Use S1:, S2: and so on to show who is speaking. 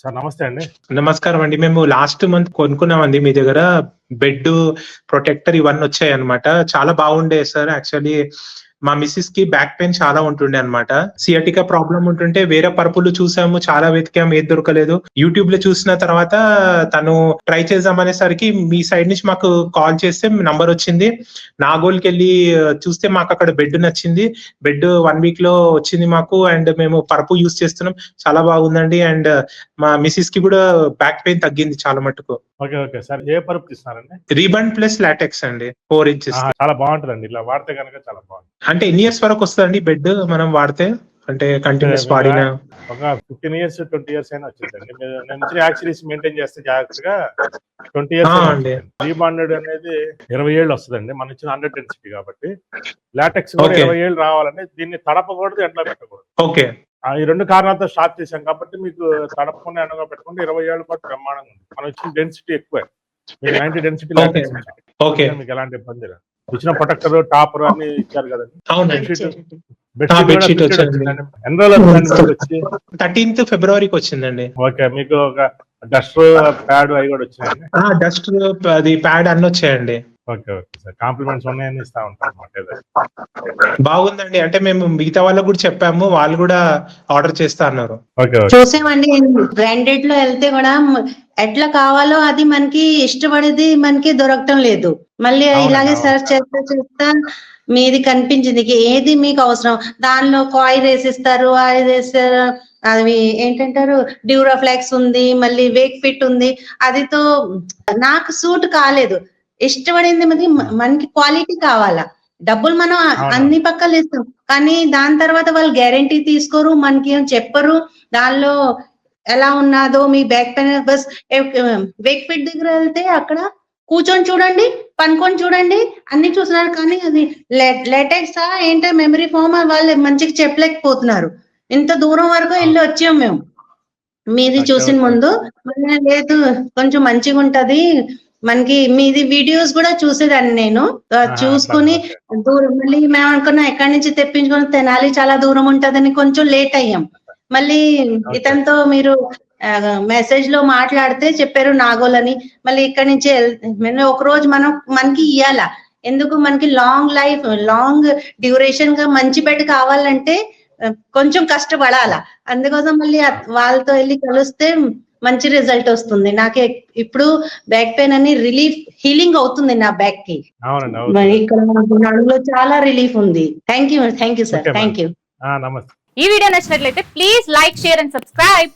S1: Sir నమస్తే అండి.
S2: నమస్కారం అండి. మేము లాస్ట్ మంత్ కొనుక్కున్నామండి మీ దగ్గర బెడ్ ప్రొటెక్టర్ ఇవన్నీ వచ్చాయి అనమాట చాలా బాగుండే సార్ యాక్చువల్లీ మా మిస్సెస్కి బ్యాక్ పెయిన్ చాలా ఉంటుండే అనమాట సియాటికా ప్రాబ్లం ఉంటుంటే వేరే పరుపులు చూసాము చాలా వెతికాము ఏది దొరకలేదు. యూట్యూబ్లో చూసిన తర్వాత తను ట్రై చేద్దామనేసరికి మీ సైడ్ నుంచి మాకు కాల్ చేస్తే నంబర్ వచ్చింది. నాగోల్కి వెళ్ళి చూస్తే మాకు అక్కడ బెడ్ నచ్చింది. బెడ్ వన్ వీక్లో వచ్చింది మాకు అండ్ మేము పరుపు యూస్ చేస్తున్నాం. చాలా బాగుందండి. అండ్ మా మిస్సెస్కి కూడా బ్యాక్ పెయిన్ తగ్గింది చాలా మటుకు.
S1: Okay okay. సార్ ఏ పరుపు తీస్తున్నారండి?
S2: రీబన్ ప్లస్ లాటెక్స్ అండి ఫోర్ ఇంచెస్.
S1: చాలా బాగుంటుందండి. ఇలా వాడితే కనుక చాలా బాగుంటుంది.
S2: అంటే ఎన్ని ఇయర్స్ వరకు వస్తుందండి బెడ్ మనం వాడితే? అంటే కంటిన్యూస్ వాడిన?
S1: ఒక ఫిఫ్టీన్ ఇయర్స్ ట్వంటీ ఇయర్స్ అయినా వచ్చేదండి నేను యాక్సిడీస్ మెయింటైన్ చేస్తే జాగ్రత్తగా ట్వంటీ ఇయర్స్
S2: అండి.
S1: రీబాండెడ్ అనేది ఇరవై ఏళ్ళు వస్తుందండి మన ఇచ్చిన హండ్రెడ్ డెన్సిటీ కాబట్టి. లాటెక్స్ కూడా. ఇరవై ఏళ్ళు రావాలండి దీన్ని తడపకూడదు ఎండలో పెట్టకూడదు.
S2: ఓకే.
S1: ఈ రెండు కారణాలతో స్టార్ట్ చేశాం కాబట్టి మీకు తడపకుండా ఎండగా పెట్టుకుంటే ఇరవై ఏళ్ళ పాటు బ్రహ్మాండంగా ఉంది. మనం ఇచ్చిన డెన్సిటీ ఎక్కువ. నైన్టీ డెన్సిటీ మీకు ఎలాంటి ఇబ్బంది లేదు. ఇచ్చిన ప్రొటెక్టర్ టాపర్ అన్ని ఇచ్చారు కదండి.
S2: థర్టీన్త్ ఫిబ్రవరికి వచ్చిందండి.
S1: ఓకే మీకు ఒక డస్టర్ ప్యాడ్ అవి కూడా వచ్చాయండి
S2: డస్ట్ అది ప్యాడ్ అన్ని వచ్చాయండి.
S1: Okay okay sir. కాంప్లిమెంట్స్ ఉన్నాయని ఇస్తా ఉంటాం.
S2: బాగుందండి. అంటే మేము మిగతా వాళ్ళకు కూడా చెప్పాము వాళ్ళు కూడా ఆర్డర్ చేస్తా అన్నారు.
S3: చూసామండి బ్రాండెడ్లో వెళ్తే కూడా ఎట్లా కావాలో అది మనకి ఇష్టపడేది మనకి దొరకటం లేదు. మళ్ళీ ఇలాగే. సెర్చ్ చేస్తా చేస్తా మీది కనిపించింది. ఏది మీకు అవసరం? దానిలో కాయిల్ వేసిస్తారు అది వేస్తారు అవి ఏంటంటారు? డ్యూరాఫ్లాక్స్ ఉంది మళ్ళీ వేక్ ఫిట్ ఉంది. అదితో నాకు సూట్ కాలేదు. ఇష్టపడింది మనకి మనకి క్వాలిటీ కావాలా. డబ్బులు మనం. అన్ని పక్కలు ఇస్తాం. కానీ దాని తర్వాత వాళ్ళు గ్యారంటీ తీసుకోరు మనకి ఏం చెప్పరు. దానిలో ఎలా ఉన్నాదో మీ బ్యాక్ పెయిన్ బస్ వేక్ ఫిట్ దగ్గర వెళ్తే అక్కడ కూర్చొని చూడండి పనుకొని చూడండి అన్ని చూస్తున్నారు. కానీ అది లేటెక్స్ ఏంటో మెమరీ ఫోమ్ వాళ్ళు మంచిగా చెప్పలేకపోతున్నారు. ఇంత దూరం వరకు వెళ్ళి వచ్చాం మేము. మీది చూసిన. ముందు లేదు కొంచెం మంచిగా ఉంటది మనకి మీది వీడియోస్ కూడా చూసేదాన్ని నేను. చూసుకుని దూరం మళ్ళీ మేము అనుకున్నాం ఎక్కడి నుంచి తెప్పించుకొని తెనాలి చాలా దూరం ఉంటదని కొంచెం లేట్ అయ్యాం. మళ్ళీ ఇతనితో మీరు మెసేజ్లో మాట్లాడితే చెప్పారు నాగోల్ అని మళ్ళీ ఇక్కడి నుంచి మేము ఒక రోజు మనం మనకి ఇయ్యాల. ఎందుకు మనకి లాంగ్ లైఫ్ లాంగ్ డ్యూరేషన్గా మంచి బెడ్ కావాలంటే కొంచెం కష్టపడాల. అందుకోసం మళ్ళీ వాళ్ళతో వెళ్ళి కలిస్తే మంచి రిజల్ట్ వస్తుంది. నాకే ఇప్పుడు బ్యాక్ పెయిన్ అని రిలీఫ్ హీలింగ్ అవుతుంది నా
S1: బ్యాక్కి
S3: ఇక్కడ నడుములో చాలా రిలీఫ్ ఉంది. Thank you thank you sir. Thank you
S1: నమస్తే.
S4: ఈ వీడియో నచ్చినట్లయితే please like share and subscribe.